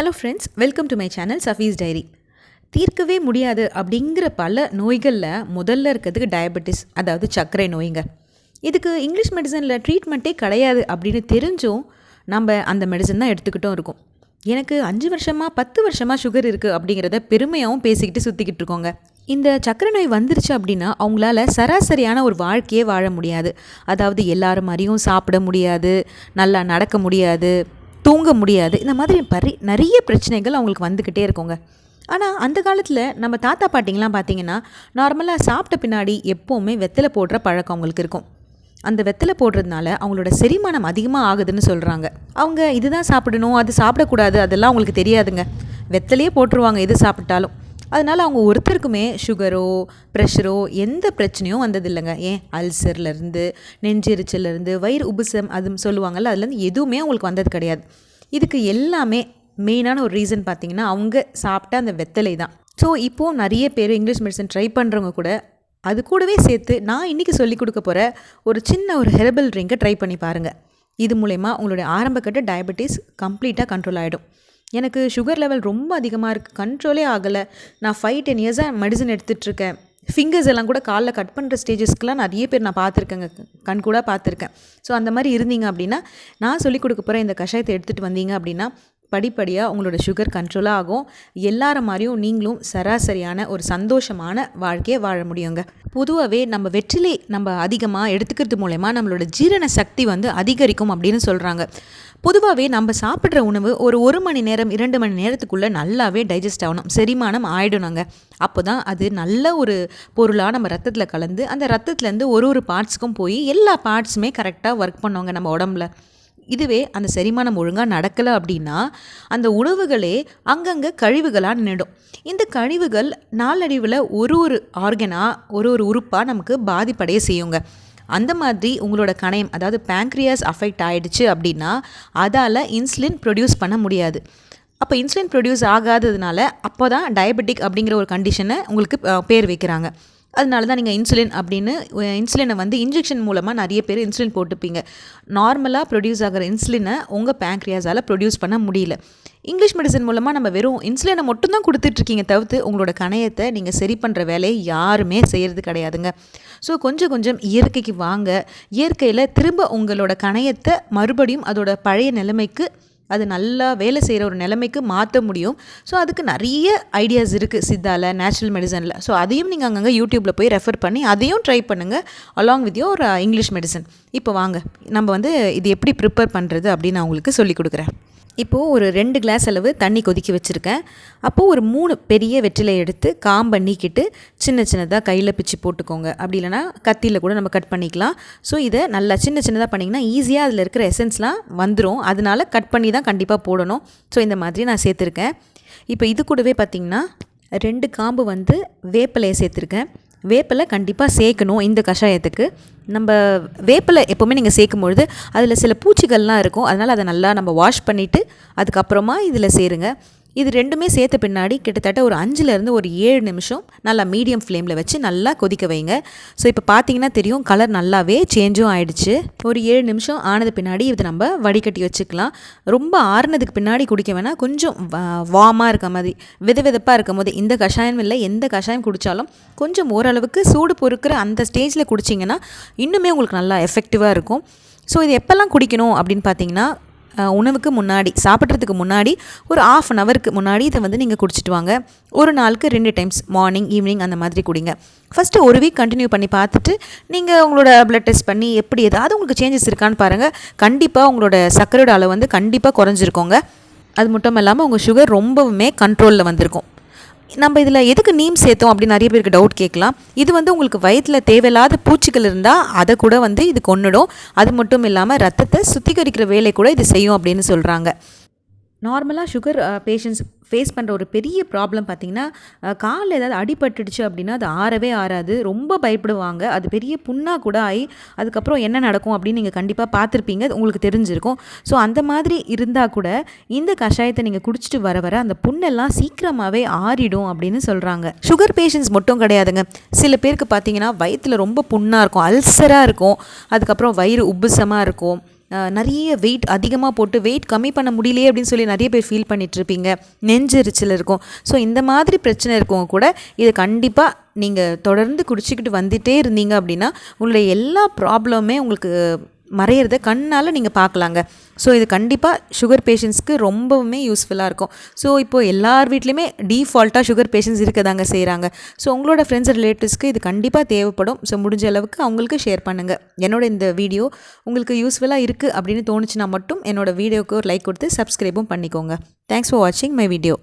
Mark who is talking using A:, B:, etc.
A: Hello friends welcome to my channel சஃபீஸ் diary தீர்க்கவே முடியாது அப்படிங்கிற பல நோய்களில் முதல்ல இருக்கிறதுக்கு டயபெட்டிஸ் அதாவது சர்க்கரை நோய்ங்க. இதுக்கு இங்கிலீஷ் மெடிசனில் ட்ரீட்மெண்ட்டே கிடையாது அப்படின்னு தெரிஞ்சும் நம்ம அந்த மெடிசன் தான் எடுத்துக்கிட்டும் இருக்கோம். எனக்கு அஞ்சு வருஷமாக பத்து வருஷமாக சுகர் இருக்குது அப்படிங்கிறத பெருமையாகவும் பேசிக்கிட்டு சுற்றிக்கிட்டு இருக்கோங்க. இந்த சக்கரை நோய் வந்துருச்சு அப்படின்னா அவங்களால சராசரியான ஒரு வாழ்க்கையே வாழ முடியாது. அதாவது எல்லாரும் மாதிரியும் சாப்பிட முடியாது நல்லா நடக்க முடியாது தூங்க முடியாது. இந்த மாதிரி பரி நிறைய பிரச்சனைகள் அவங்களுக்கு வந்துக்கிட்டே இருக்குங்க. ஆனால் அந்த காலத்தில் நம்ம தாத்தா பாட்டிங்கெலாம் பார்த்தீங்கன்னா நார்மலாக சாப்பிட்ட பின்னாடி எப்போவுமே வெத்தலை போடுற பழக்கம் அவங்களுக்கு இருக்கும். அந்த வெத்தலை போடுறதுனால அவங்களோட செரிமானம் அதிகமாக ஆகுதுன்னு சொல்கிறாங்க அவங்க இதுதான் சாப்பிடணும் அது சாப்பிடக்கூடாது அதெல்லாம் அவங்களுக்கு தெரியாதுங்க. வெத்தலையே போட்டுருவாங்க எது சாப்பிட்டாலும். அதனால் அவங்க ஒருத்தருக்குமே சுகரோ ப்ரெஷரோ எந்த பிரச்சனையும் வந்ததில்லைங்க. ஏன்? அல்சர்லேருந்து நெஞ்செரிச்சல்லேருந்து வயிறு உபசம் அது சொல்லுவாங்கள்ல அதுலேருந்து எதுவுமே அவங்களுக்கு வந்தது கிடையாது. இதுக்கு எல்லாமே மெயினான ஒரு ரீசன் பார்த்தீங்கன்னா அவங்க சாப்பிட்ட அந்த வெத்தலை தான். ஸோ இப்போது நிறைய பேர் இங்கிலீஷ் மெடிசன் ட்ரை பண்ணுறவங்க கூட அது கூடவே சேர்த்து நான் இன்றைக்கி சொல்லிக் கொடுக்க போகிற ஒரு சின்ன ஒரு ஹெர்பல் ட்ரிங்கை ட்ரை பண்ணி பாருங்கள் இது மூலயமா உங்களுடைய ஆரம்பக்கட்ட டயபெட்டிஸ் கம்ப்ளீட்டாக கண்ட்ரோல் ஆகிடும் எனக்கு சுகர் லெவல் ரொம்ப அதிகமாக இருக்குது கண்ட்ரோலே ஆகலை. நான் ஃபைவ் டென் இயர்ஸாக மெடிசன் எடுத்துகிட்ருக்கேன் ஃபிங்கர்ஸ் எல்லாம் கூட காலில் கட் பண்ணுற ஸ்டேஜஸ்க்கெலாம் நிறைய பேர் நான் பார்த்துருக்கேங்க. கண் கூட பார்த்துருக்கேன். ஸோ அந்த மாதிரி இருந்தீங்க அப்படின்னா நான் சொல்லிக் கொடுக்க போகிற இந்த கஷாயத்தை எடுத்துகிட்டு வந்தீங்க அப்படின்னா படிப்படியாக உங்களோட சுகர் கண்ட்ரோல் ஆகும். எல்லார மாதிரியும் நீங்களும் சராசரியான ஒரு சந்தோஷமான வாழ்க்கையை வாழ முடியுங்க. பொதுவாகவே நம்ம வெற்றிலை நம்ம அதிகமாக எடுத்துக்கிறது மூலயமா நம்மளோட ஜீரண சக்தி வந்து அதிகரிக்கும் அப்படின்னு சொல்கிறாங்க பொதுவாகவே நம்ம சாப்பிட்ற உணவு ஒரு ஒரு மணி நேரம் இரண்டு மணி நேரத்துக்குள்ளே நல்லாவே டைஜஸ்ட் ஆகணும். செரிமானம் ஆகிடணுங்க அப்போ தான் அது நல்ல ஒரு பொருளாக நம்ம ரத்தத்தில் கலந்து அந்த ரத்தத்துலேருந்து ஒரு ஒரு பார்ட்ஸுக்கும் போய் எல்லா பார்ட்ஸுமே கரெக்டாக ஒர்க் பண்ணுவாங்க நம்ம உடம்புல. இதுவே அந்த செரிமானம் ஒழுங்காக நடக்கலை அப்படின்னா அந்த உணவுகளே அங்கங்கே கழிவுகளாக நின்றுடும் இந்த கழிவுகள் நாளடைவில் ஒரு ஒரு ஆர்கனாக ஒரு ஒரு உறுப்பாக நமக்கு பாதிப்படைய செய்யுங்க. அந்த மாதிரி உங்களோட கணையம் அதாவது பேங்க்ரியாஸ் அஃபெக்ட் ஆகிடுச்சு அப்படின்னா அதால் இன்சுலின் ப்ரொடியூஸ் பண்ண முடியாது. அப்போ இன்சுலின் ப்ரொடியூஸ் ஆகாததுனால அப்போ தான் டயபெட்டிக் அப்படிங்கிற ஒரு கண்டிஷனை உங்களுக்கு பேர் வைக்கிறாங்க. அதனால தான் நீங்கள் இன்சுலின் அப்படின்னு இன்சுலினை வந்து இன்ஜெக்ஷன் மூலமாக நிறைய பேர் இன்சுலின் போட்டுப்பீங்க. நார்மலாக ப்ரொடியூஸ் ஆகிற இன்சுலினை உங்கள் பேங்க்ரியாஸால் ப்ரொடியூஸ் பண்ண முடியல. இங்கிலீஷ் மெடிசன் மூலமாக நம்ம வெறும் இன்சுலினை மட்டும்தான் கொடுத்துட்ருக்கீங்க தவிர்த்து உங்களோட கணையத்தை நீங்கள் சரி பண்ணுற வேலையை யாருமே செய்கிறது கிடையாதுங்க. ஸோ கொஞ்சம் கொஞ்சம் இயற்கைக்கு வாங்க. இயற்கையில் திரும்ப உங்களோட கணையத்தை மறுபடியும் அதோட பழைய நிலைமைக்கு அது நல்லா வேலை செய்கிற ஒரு நிலைமைக்கு மாற்ற முடியும். ஸோ அதுக்கு நிறைய ஐடியாஸ் இருக்குது சித்தாவில் நேச்சுரல் மெடிசனில் ஸோ அதையும் நீங்கள் அங்கங்கே யூடியூப்பில் போய் ரெஃபர் பண்ணி அதையும் ட்ரை பண்ணுங்கள் along with your English medicine இப்போ வாங்க. நம்ம வந்து இது எப்படி ப்ரிப்பேர் பண்ணுறது அப்படின்னு நான் உங்களுக்கு சொல்லிக் கொடுக்குறேன். இப்போது ஒரு ரெண்டு கிளாஸ் அளவு தண்ணி கொதிக்க வச்சுருக்கேன். அப்போது ஒரு மூணு பெரிய வெற்றிலை எடுத்து காம்பை நீக்கிட்டு சின்ன சின்னதாக கையில் பிச்சு போட்டுக்கோங்க. அப்படி இல்லைனா கத்தியில் கூட நம்ம கட் பண்ணிக்கலாம். ஸோ இதை நல்லா சின்ன சின்னதாக பண்ணிங்கன்னா ஈஸியாக அதில் இருக்கிற எசன்ஸ்லாம் வந்துடும் அதனால கட் பண்ணி தான் கண்டிப்பாக போடணும். ஸோ இந்த மாதிரி நான் சேர்த்துருக்கேன். இப்போ இது கூடவே பார்த்திங்கன்னா ரெண்டு காம்பு வந்து வேப்பிலையை சேர்த்துருக்கேன். வேப்பிலை கண்டிப்பாக சேர்க்கணும் இந்த கஷாயத்துக்கு. நம்ம வேப்பிலை எப்போவுமே நீங்கள் சேர்க்கும் பொழுது அதில் சில பூச்சிகள்லாம் இருக்கும். அதனால் அதை நல்லா நம்ம வாஷ் பண்ணிவிட்டு அதுக்கப்புறமா இதில் சேருங்க. இது ரெண்டுமே சேர்த்த பின்னாடி கிட்டத்தட்ட ஒரு அஞ்சுலேருந்து ஒரு ஏழு நிமிஷம் நல்லா மீடியம் ஃப்ளேமில் வச்சு நல்லா கொதிக்க வைங்க. ஸோ இப்போ பார்த்தீங்கன்னா தெரியும் கலர் நல்லாவே சேஞ்சும் ஆயிடுச்சு. ஒரு ஏழு நிமிஷம் ஆனது பின்னாடி இதை நம்ம வடிகட்டி வச்சுக்கலாம். ரொம்ப ஆறுனதுக்கு பின்னாடி குடிக்க வேணால் கொஞ்சம் வார்மாக இருக்க மாதிரி வித விதப்பாக இருக்கும் போது இந்த கஷாயம் இல்லை எந்த கஷாயம் குடித்தாலும் கொஞ்சம் ஓரளவுக்கு சூடு பொறுக்கிற அந்த ஸ்டேஜில் குடிச்சிங்கன்னா இன்னுமே உங்களுக்கு நல்லா எஃபெக்டிவாக இருக்கும். ஸோ இது எப்போல்லாம் குடிக்கணும் அப்படின்னு பார்த்தீங்கன்னா உணவுக்கு முன்னாடி சாப்பிட்றதுக்கு முன்னாடி ஒரு ஆஃப் அன் ஹவருக்கு முன்னாடி இதை வந்து நீங்கள் குடிச்சிட்டு வாங்க. ஒரு நாளுக்கு ரெண்டு டைம்ஸ் மார்னிங் ஈவினிங் அந்த மாதிரி குடிங்க. ஃபஸ்ட்டு ஒரு வீக் கண்டினியூ பண்ணி பார்த்துட்டு நீங்கள் உங்களோட ப்ளட் டெஸ்ட் பண்ணி எப்படி ஏதாவது உங்களுக்கு சேஞ்சஸ் இருக்கான்னு பாருங்கள் கண்டிப்பாக உங்களோட சர்க்கரையோட அளவு வந்து கண்டிப்பாக குறைஞ்சிருக்கோங்க. அது மட்டும் இல்லாமல் உங்கள் சுகர் ரொம்பவுமே கண்ட்ரோலில் வந்திருக்கும். நம்ம இதில் எதுக்கு நீம் சேர்த்தோம் அப்படின்னு நிறைய பேருக்கு டவுட் கேட்கலாம். இது வந்து உங்களுக்கு வயிற்றில் தேவையில்லாத பூச்சிகள் இருந்தால் அதை கூட வந்து இது கொண்டுடும் அது மட்டும் இல்லாமல் ரத்தத்தை சுத்திகரிக்கிற வேலை கூட இது செய்யும் அப்படின்னு சொல்கிறாங்க நார்மலாக சுகர் பேஷண்ட்ஸ் ஃபேஸ் பண்ணுற ஒரு பெரிய ப்ராப்ளம் பார்த்திங்கன்னா காலில் ஏதாவது அடிபட்டுடுச்சு அப்படின்னா அது ஆறவே ஆறாது. ரொம்ப பயப்படுவாங்க. அது பெரிய புண்ணாக கூட ஆகி அதுக்கப்புறம் என்ன நடக்கும் அப்படின்னு நீங்கள் கண்டிப்பாக பார்த்துருப்பீங்க உங்களுக்கு தெரிஞ்சிருக்கும். ஸோ அந்த மாதிரி இருந்தால் கூட இந்த கஷாயத்தை நீங்கள் குடிச்சிட்டு வர வர அந்த புண்ணெல்லாம் சீக்கிரமாகவே ஆறிடும் அப்படின்னு சொல்கிறாங்க சுகர் பேஷண்ட்ஸ் மட்டும் கிடையாதுங்க. சில பேருக்கு பார்த்தீங்கன்னா வயிற்றில் ரொம்ப புண்ணாக இருக்கும். அல்சராக இருக்கும். அதுக்கப்புறம் வயிறு உப்புசமாக இருக்கும். நிறைய வெயிட் அதிகமாக போட்டு வெயிட் கம்மி பண்ண முடியலையே அப்படின்னு சொல்லி நிறைய பேர் ஃபீல் பண்ணிகிட்ருப்பீங்க நெஞ்செரிச்சல் இருக்கும். ஸோ இந்த மாதிரி பிரச்சனை இருக்கவங்க கூட இதை கண்டிப்பாக நீங்கள் தொடர்ந்து குடிச்சிக்கிட்டு வந்துட்டே இருந்தீங்க அப்படின்னா உங்களுடைய எல்லா ப்ராப்ளமுமே உங்களுக்கு மறையிறத கண்ணால் நீங்கள் பார்க்கலாங்க ஸோ இது கண்டிப்பாக சுகர் பேஷண்ட்ஸ்க்கு ரொம்பவுமே யூஸ்ஃபுல்லாக இருக்கும். ஸோ இப்போது எல்லார் வீட்லேயுமே டீஃபால்ட்டாக சுகர் பேஷண்ட்ஸ் இருக்கதாங்க செய்கிறாங்க ஸோ உங்களோட ஃப்ரெண்ட்ஸ் ரிலேட்டிவ்ஸ்க்கு இது கண்டிப்பாக தேவைப்படும். ஸோ முடிஞ்ச அளவுக்கு அவங்களுக்கு ஷேர் பண்ணுங்கள் என்னோட இந்த வீடியோ உங்களுக்கு யூஸ்ஃபுல்லாக இருக்குது அப்படின்னு தோணுச்சுன்னா மட்டும் என்னோட வீடியோக்கு ஒரு லைக் கொடுத்து சப்ஸ்கிரைபும் பண்ணிக்கோங்க. தேங்க்ஸ் ஃபார் வாட்சிங் மை வீடியோ